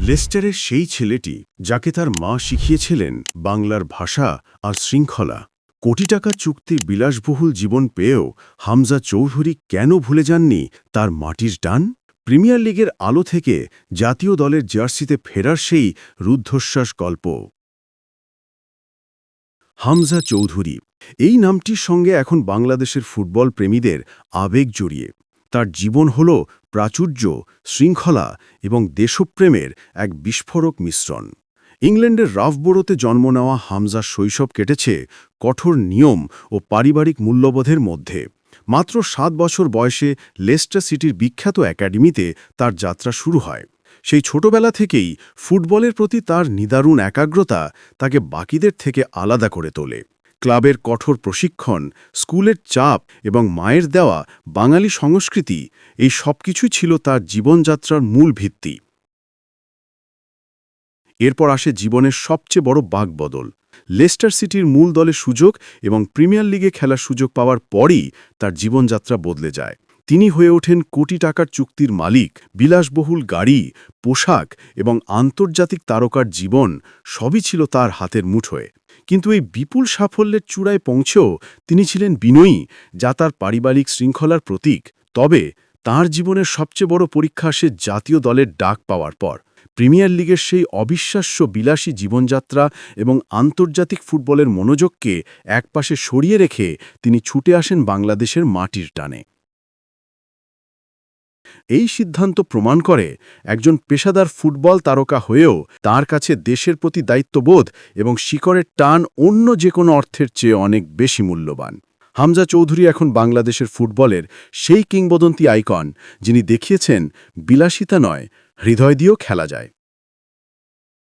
লেস্টারের সেই ছেলেটি, যাকে তার মা শিখিয়েছিলেন বাংলার ভাষা আর শৃঙ্খলা, কোটি টাকা চুক্তির বিলাসবহুল জীবন পেয়েও হামজা চৌধুরী কেন ভুলে যাননি তার মাটির টান? প্রিমিয়ার লিগের আলো থেকে জাতীয় দলের জার্সিতে ফেরার সেই রুদ্ধশ্বাস গল্প। হামজা চৌধুরী, এই নামটির সঙ্গে এখন বাংলাদেশের ফুটবল প্রেমীদের আবেগ জড়িয়ে। তার জীবন হল প্রাচুর্য, শৃঙ্খলা এবং দেশপ্রেমের এক বিস্ফোরক মিশ্রণ। ইংল্যান্ডের রাফবোরোতে জন্ম নেওয়া হামজা শৈশব কেটেছে কঠোর নিয়ম ও পারিবারিক মূল্যবোধের মধ্যে। মাত্র সাত বছর বয়সে লেস্টার সিটির বিখ্যাত একাডেমিতে তার যাত্রা শুরু হয়। সেই ছোটবেলা থেকেই ফুটবলের প্রতি তার নিদারুণ একাগ্রতা তাকে বাকিদের থেকে আলাদা করে তোলে। ক্লাবের কঠোর প্রশিক্ষণ, স্কুলের চাপ এবং মায়ের দেওয়া বাঙালি সংস্কৃতি, এই সব কিছুই ছিল তার জীবনযাত্রার মূল ভিত্তি। এরপর আসে জীবনের সবচেয়ে বড় বাঘবদল লেস্টার সিটির মূল দলে সুযোগ এবং প্রিমিয়ার লিগে খেলার সুযোগ পাওয়ার পরই তার জীবনযাত্রা বদলে যায়। তিনি হয়ে ওঠেন কোটি টাকার চুক্তির মালিক, বিলাসবহুল গাড়ি, পোশাক এবং আন্তর্জাতিক তারকার জীবন সবই ছিল তার হাতের মুঠোয়। কিন্তু এই বিপুল সাফল্যের চূড়ায় পৌঁছেও তিনি ছিলেন বিনয়ী, যা তার পারিবারিক শৃঙ্খলার প্রতীক। তবে তার জীবনের সবচেয়ে বড় পরীক্ষা সে জাতীয় দলের ডাক পাওয়ার পর। প্রিমিয়ার লিগের সেই অবিশ্বাস্য বিলাসী জীবনযাত্রা এবং আন্তর্জাতিক ফুটবলের মনোযোগকে একপাশে সরিয়ে রেখে তিনি ছুটে আসেন বাংলাদেশের মাটির টানে। এই সিদ্ধান্ত প্রমাণ করে একজন পেশাদার ফুটবল তারকা হয়েও তার কাছে দেশের প্রতি দায়িত্ববোধ এবং শিকড়ের টান অন্য যে কোনো অর্থের চেয়ে অনেক বেশি মূল্যবান। হামজা চৌধুরী এখন বাংলাদেশের ফুটবলের সেই কিংবদন্তি আইকন যিনি দেখিয়েছেন, বিলাসিতা নয় হৃদয় দিয়েও খেলা যায়।